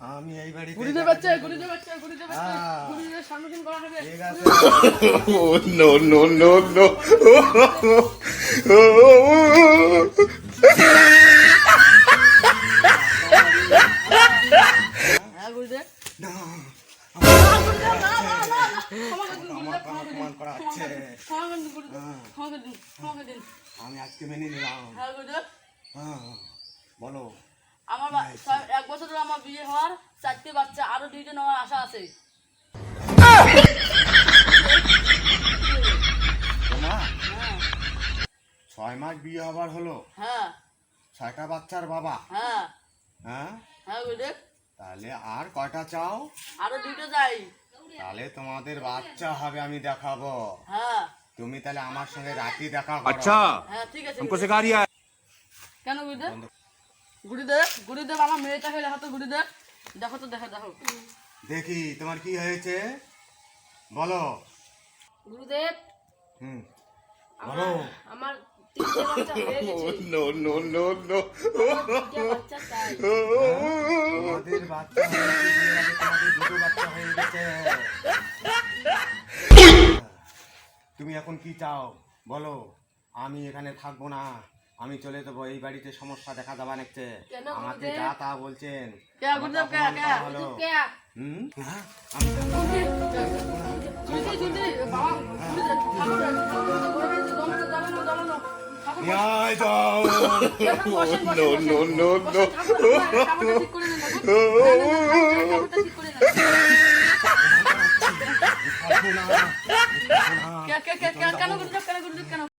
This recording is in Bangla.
আমি এই বাড়িতে গুরুদেব বাচ্চা গুরুদেব বাচ্চা গুরুদেব বাচ্চা। গুরুদেবের সম্মুখীন করা হবে। আছে। না। না, না, না। আমি আজকে মেনে নিলাম। হ্যাঁ হ্যাঁ বলো। আমার বা- ছয়- এক বছর ধরে আমার বিয়ে হওয়ার চারটে বাচ্চা আরো দুইটা নেওয়ার আশা আছে তোমা হ্যাঁ ছয় মাস বিয়ে হবার হলো হ্যাঁ ছয়টা বাচ্চার বাবা হ্যাঁ হ্যাঁ হ্যাঁ গুরুদেব তাহলে আর কয়টা চাও আরো দুইটা যাই তাহলে তোমাদের বাচ্চা হবে আমি দেখাবো হ্যাঁ তুমি তাহলে আমার সঙ্গে রাতে দেখা করো अच्छा হ্যাঁ ঠিক আছে हमको सिखा रिया है কেন গুরুদেব গুরুদেব গুরুদেব আমার দেখো তো গুরুদেব। দেখো তো দেখো দেখো। দেখি তোমার কি হয়েছে? বলো। গুরুদেব হুম। বলো। আমার তোমাদের বাচ্চা দুটো বাচ্চা হয়ে গেছে। তুমি এখন কি চাও? বলো। আমি এখানে থাকব না। আমি চলে যাব এই বাড়িতে সমস্যা দেখা যাবা নাকছে। আমাকে যা তা বলছেন? হ্যাঁ? কেন?